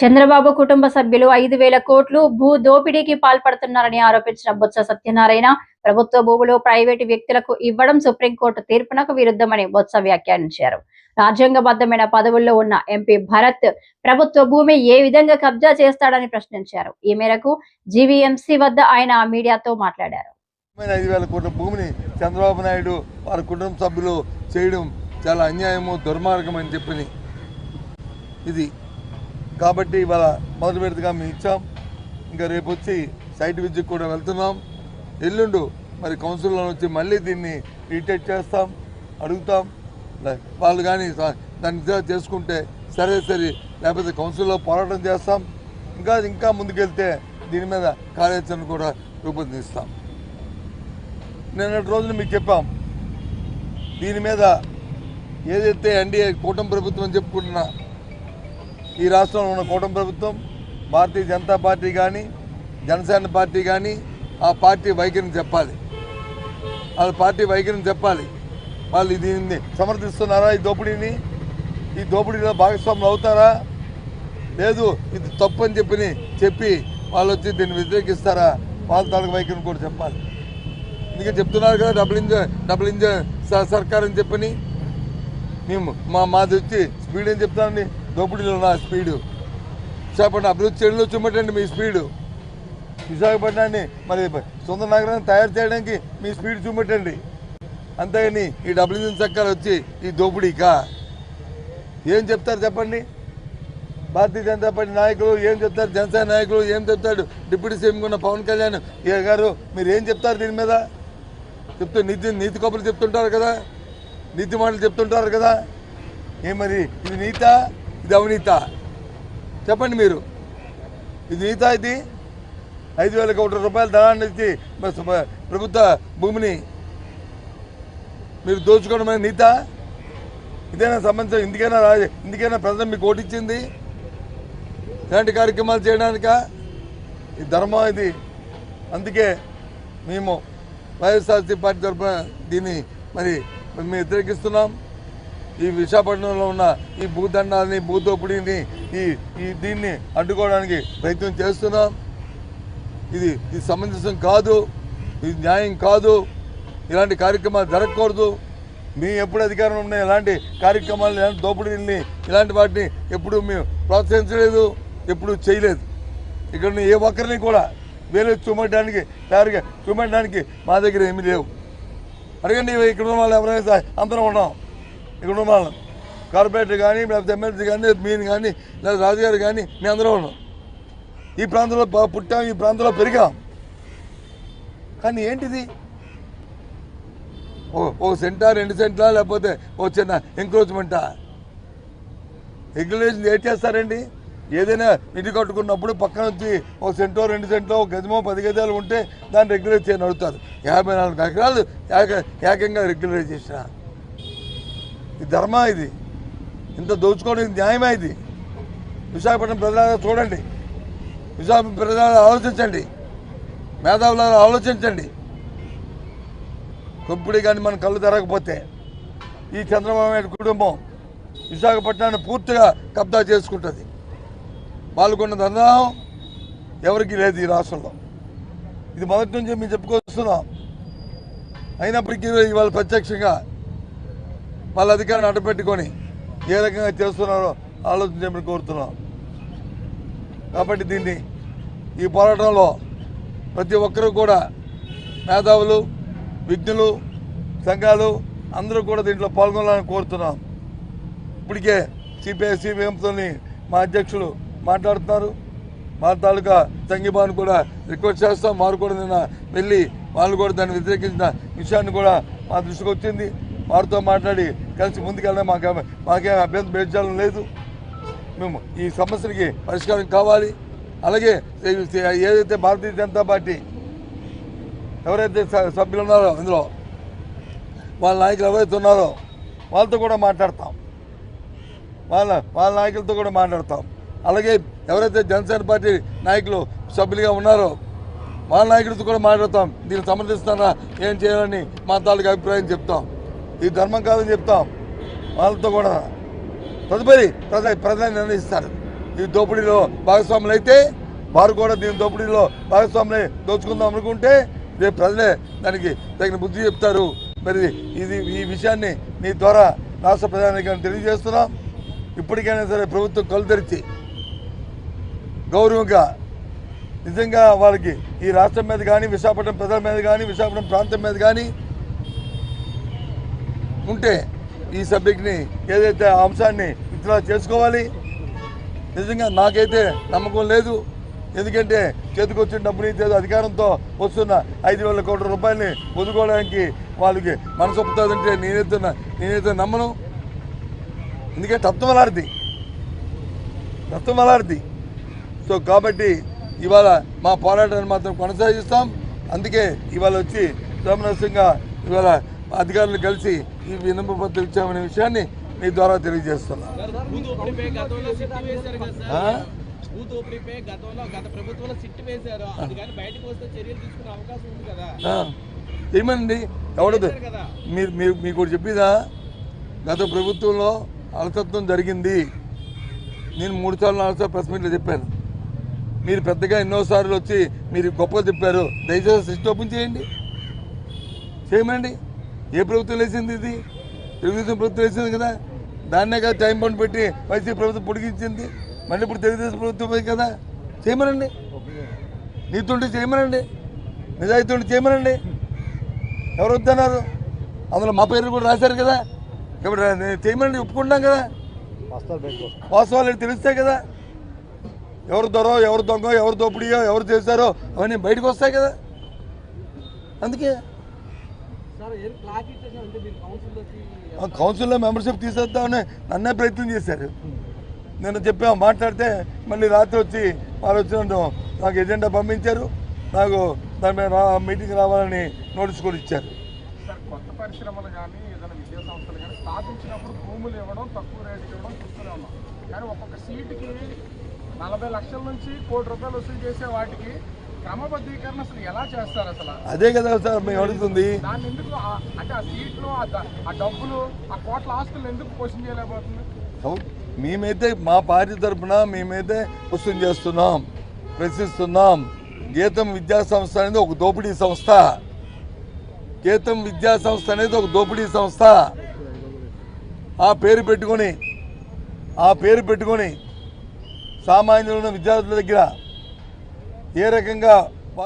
చంద్రబాబు కుటుంబ సభ్యులు ఐదు వేల కోట్లు భూ దోపిడీకి పాల్పడుతున్నారని ఆరోపించిన బొత్స సత్యనారాయణ ప్రభుత్వ భూములు ప్రైవేటు వ్యక్తులకు ఇవ్వడం సుప్రీంకోర్టు తీర్పునకు విరుద్ధమని బొత్స వ్యాఖ్యానించారు. రాజ్యాంగబద్ధమైన పదవుల్లో ఉన్న ఎంపీ భరత్ ప్రభుత్వ భూమి ఏ విధంగా కబ్జా చేస్తాడని ప్రశ్నించారు. ఈ మేరకు జీవీఎంసీ వద్ద ఆయన మీడియాతో మాట్లాడారు. ఐదు వేల కోట్ల భూమిని చంద్రబాబు నాయుడు వారి కుటుంబ సభ్యులు చేయడం చాలా అన్యాయము దుర్మార్గం అని చెప్పి ఇది. కాబట్టి ఇవాళ మొదటి విడతగా మేము ఇచ్చాం. ఇంకా రేపు వచ్చి సైట్ విజిట్ కూడా వెళ్తున్నాం. ఎల్లుండు మరి కౌన్సిల్లో వచ్చి మళ్ళీ దీన్ని రీటెక్ చేస్తాం అడుగుతాం. వాళ్ళు కానీ దాన్ని చేసుకుంటే సరే సరే లేకపోతే కౌన్సిల్లో పోరాటం చేస్తాం. ఇంకా ఇంకా ముందుకెళ్తే దీని మీద కార్యాచరణ కూడా రూపొందిస్తాం. నిన్నటి రోజున మీకు చెప్పాం. దీని మీద ఏదైతే ఎన్డీఏ కూటమి ప్రభుత్వం చెప్పుకుంటున్నా ఈ రాష్ట్రంలో ఉన్న కూటమి ప్రభుత్వం భారతీయ జనతా పార్టీ కానీ జనసేన పార్టీ కానీ ఆ పార్టీ వైఖరిని చెప్పాలి. వాళ్ళ పార్టీ వైఖరిని చెప్పాలి. వాళ్ళు దీన్ని సమర్థిస్తున్నారా ఈ దోపిడీని? ఈ దోపిడీలో భాగస్వాములు అవుతారా? లేదు ఇది తప్పు అని చెప్పి చెప్పి వాళ్ళు వచ్చి దీన్ని వ్యతిరేకిస్తారా? వాళ్ళ తాలూకు వైఖరిని కూడా చెప్పాలి. అందుకే చెప్తున్నారు కదా డబుల్ ఇంజన్ డబుల్ ఇంజన్ సర్కార్ అని చెప్పని. మేము మా మాది వచ్చి స్పీడ్ అని చెప్తానండి. దోపిడీలో నా స్పీడు. విశాఖపట్నం అభివృద్ధి చేయడంలో చూపెట్టండి మీ స్పీడు. విశాఖపట్నాన్ని మరి సొంత నగరాన్ని తయారు చేయడానికి మీ స్పీడ్ చూపెట్టండి అంతేగాని ఈ డబుల్ ఇంజన్ వచ్చి ఈ దోపిడీకా. ఏం చెప్తారు చెప్పండి? భారతీయ జనతా పార్టీ నాయకులు ఏం చెప్తారు? జనసేన నాయకులు ఏం చెప్తాడు డిప్యూటీ సీఎం ఉన్న పవన్ కళ్యాణ్ ఏ గారు మీరు ఏం చెప్తారు దీని మీద? చెప్తూ నీతి నీతి కబుర్లు చెప్తుంటారు కదా? నీతి మాటలు చెప్తుంటారు కదా? ఏ మరి ఇది నీతా? ఇది అవినీత. చెప్పండి మీరు. ఇది నీత ఇది? ఐదు వేల కోట్ల రూపాయల ధనాన్ని ఇచ్చి ప్రభుత్వ భూమిని మీరు దోచుకోవడం అనేది నీత? ఇదేనా సంబంధించిన ఇందుకైనా రా ఇందుకైనా ప్రజలు మీకు ఓటిచ్చింది ఇలాంటి కార్యక్రమాలు చేయడానిక? ఈ ధర్మం ఇది. అందుకే మేము వైఎస్ఆర్సీ పార్టీ తరఫున దీన్ని మరి మేము వ్యతిరేకిస్తున్నాం. ఈ విశాఖపట్నంలో ఉన్న ఈ భూదండాలని భూదోపిడీని ఈ ఈ దీన్ని అడ్డుకోవడానికి ప్రయత్నం చేస్తున్నాం. ఇది ఇది సమంజసం కాదు ఇది న్యాయం కాదు ఇలాంటి కార్యక్రమాలు జరగకూడదు. మీ ఎప్పుడు అధికారంలో ఉన్న ఇలాంటి కార్యక్రమాలు ఇలాంటి దోపిడీల్ని ఇలాంటి వాటిని ఎప్పుడు మేము ప్రోత్సహించలేదు ఎప్పుడు చేయలేదు. ఇక్కడ ఏ ఒక్కరిని కూడా వేరే చూపెట్టడానికి తయారుగా చూపెట్టడానికి మా దగ్గర ఏమీ లేవు. అడగండి ఇక్కడ ఉన్న వాళ్ళు ఎవరైనా సరే అందరం ఉన్నాం. ఇక్కడ ఉన్నాను కార్పొరేటర్ కానీ లేకపోతే ఎమ్మెల్యే కానీ మీరు కానీ లేదా రాజుగారు కానీ మేము అందరం ఉన్నాం. ఈ ప్రాంతంలో పుట్టాం ఈ ప్రాంతంలో పెరిగాం. కానీ ఏంటిది? ఓ ఓ సెంటా రెండు సెంట్లా లేకపోతే ఓ చిన్న ఎంక్రోచ్మెంటా రెగ్యులేషన్ ఏం చేస్తారండి? ఏదైనా ఇంటి కట్టుకున్నప్పుడు పక్కన వచ్చి ఒక సెంటో రెండు సెంట్లో ఒక గజమో పది గజాలు ఉంటే దాన్ని రెగ్యులేట్ చేయని అడుగుతారు. యాభై నాలుగు ఎకరాలు ఏక ఏకంగా రెగ్యులేట్ చేసిన. ఇది ధర్మా ఇది? ఇంత దోచుకోవడం ఇది న్యాయమా ఇది? విశాఖపట్నం ప్రజలారా చూడండి. విశాఖపట్నం ప్రజలారా ఆలోచించండి. మేధావులారా ఆలోచించండి. కొప్పుడు కానీ మన కళ్ళు తెరకపోతే ఈ చంద్రబాబు నాయుడు కుటుంబం విశాఖపట్నాన్ని పూర్తిగా కబ్జా చేసుకుంటుంది. వాళ్ళకున్న దందాహం ఎవరికి లేదు ఈ రాష్ట్రంలో. ఇది మొదటి నుంచి మేము చెప్పుకొస్తున్నాం. అయినప్పటికీ ఇవాళ ప్రత్యక్షంగా వాళ్ళ అధికారాన్ని అడ్డపెట్టుకొని ఏ రకంగా చేస్తున్నారో ఆలోచించమని కోరుతున్నాం. కాబట్టి దీన్ని ఈ పోరాటంలో ప్రతి ఒక్కరూ కూడా మేధావులు విజ్ఞులు సంఘాలు అందరూ కూడా దీంట్లో పాల్గొనాలని కోరుతున్నాం. ఇప్పటికే సిపిఐ సిపిఎంతో మా అధ్యక్షులు మాట్లాడుతున్నారు. మా తాలూకా సంఘీభావాన్ని కూడా రిక్వెస్ట్ చేస్తాం. వారు కూడా నిన్న వెళ్ళి వాళ్ళు కూడా దాన్ని వ్యతిరేకించిన విషయాన్ని కూడా మా దృష్టికి వచ్చింది. వారితో మాట్లాడి కలిసి ముందుకెళ్ళడం మాకే మాకేం అభ్యంతరం పెంచడం లేదు. మేము ఈ సమస్యకి పరిష్కారం కావాలి. అలాగే ఏదైతే భారతీయ జనతా పార్టీ ఎవరైతే సభ్యులు ఉన్నారో అందులో వాళ్ళ నాయకులు ఎవరైతే ఉన్నారో వాళ్ళతో కూడా మాట్లాడతాం. వాళ్ళ వాళ్ళ నాయకులతో కూడా మాట్లాడతాం. అలాగే ఎవరైతే జనసేన పార్టీ నాయకులు సభ్యులుగా ఉన్నారో వాళ్ళ నాయకులతో కూడా మాట్లాడతాం. దీన్ని సమర్థిస్తారా? ఏం చేయాలని మా తాలూకు అభిప్రాయం చెప్తాం. ఇది ధర్మం కాదని చెప్తాం. వాళ్ళతో కూడా తదుపరి ప్రజ ప్రజలు నిర్ణయిస్తారు. ఈ దోపిడీలో భాగస్వాములు అయితే వారు కూడా దీని దోపిడీలో భాగస్వాములే దోచుకుందాం అనుకుంటే రేపు ప్రజలే దానికి తగిన బుద్ధి చెప్తారు. మరి ఇది ఈ విషయాన్ని మీ ద్వారా రాష్ట్ర ప్రధానికి తెలియజేస్తున్నాం. ఇప్పటికైనా సరే ప్రభుత్వం కళ్ళు తెరిచి గౌరవంగా నిజంగా వాళ్ళకి ఈ రాష్ట్రం మీద కానీ విశాఖపట్నం ప్రజల మీద కానీ విశాఖపట్నం ప్రాంతం మీద కానీ ఉంటే ఈ సబ్జెక్ట్ని ఏదైతే ఆ అంశాన్ని విత్డ్రా చేసుకోవాలి? నిజంగా నాకైతే నమ్మకం లేదు. ఎందుకంటే చేతికొచ్చిన డబ్బుని ఏదో అధికారంతో వస్తున్న ఐదు వేల కోట్ల రూపాయలని వదుకోవడానికి వాళ్ళకి మనసు ఒప్పుతుందంటే నేనైతే నేనైతే నమ్మను. ఎందుకంటే తత్వమలారిది తత్వమలారిది సో కాబట్టి ఇవాళ మా పోరాటాన్ని మాత్రం కొనసాగిస్తాం. అందుకే ఇవాళ వచ్చి సమరస్యంగా ఇవాళ అధికారులు కలిసి ఈ వినప పత్రం ఇచ్చామనే విషయాన్ని మీ ద్వారా తెలియజేస్తున్నా. ఏమండి? ఎవడదు మీరు మీరు మీకు కూడా చెప్పిదా? గత ప్రభుత్వంలో అలసత్వం జరిగింది. నేను మూడు సార్లు నాలుగు సార్లు ప్రెస్ మీట్లో చెప్పాను. మీరు పెద్దగా ఎన్నోసార్లు వచ్చి మీరు గొప్పగా చెప్పారు. దయచేసి సిస్టమ్ ఓపెన్ చేయండి. చేయమండి. ఏ ప్రభుత్వం వేసింది ఇది? తెలుగుదేశం ప్రభుత్వం వేసింది కదా? దాన్నే కదా టైం బౌండ్ పెట్టి వైసీపీ ప్రభుత్వం పొడిగించింది. మళ్ళీ ఇప్పుడు తెలుగుదేశం ప్రభుత్వం కదా? చేయమనండి. నీతుంటే చేయమనండి. నిజాయితీ ఉంటే చేయమనండి. ఎవరు వద్దన్నారు? అందులో మా పేర్లు కూడా రాశారు కదా? కాబట్టి నేను చేయమని ఒప్పుకుంటాం కదా? వాస్తవాలు ఏంటో తెలుస్తాయి కదా? ఎవరు దొరో ఎవరు దొంగ ఎవరు దోపిడియో ఎవరు చేశారో అవన్నీ బయటకు వస్తాయి కదా? అందుకే సార్ ఏం క్లారిటీ అంటే మీరు కౌన్సిల్లోకి ఆ కౌన్సిల్లో మెంబర్షిప్ తీసేద్దామని నన్నే ప్రయత్నం చేశారు. నేను చెప్పాము మాట్లాడితే మళ్ళీ రాత్రి వచ్చి వాళ్ళు వచ్చినట్టు నాకు ఎజెండా పంపించారు. నాకు దాని మీద మీటింగ్ రావాలని నోటీస్ కూడా ఇచ్చారు. సార్ కొత్త పరిశ్రమలు కానీ ఏదైనా విద్యా సంస్థలు కానీ స్థాపించినప్పుడు భూములు ఇవ్వడం తక్కువ రేటుకి ఇవ్వడం చూస్తూనే ఉన్నాం. కానీ ఒక్కొక్క సీటుకి నలభై లక్షల నుంచి కోటి రూపాయలు వసూలు చేసే వాటికి అదే కదా సార్ మేము అడుగుతుంది. మేమైతే మా పార్టీ తరఫున మేమైతే క్వశ్చన్ చేస్తున్నాం ప్రశ్నిస్తున్నాం. గీతం విద్యా సంస్థ అనేది ఒక దోపిడీ సంస్థ. గీతం విద్యా సంస్థ అనేది ఒక దోపిడీ సంస్థ. ఆ పేరు పెట్టుకొని ఆ పేరు పెట్టుకొని సామాన్యులను విద్యార్థుల దగ్గర ఏ రకంగా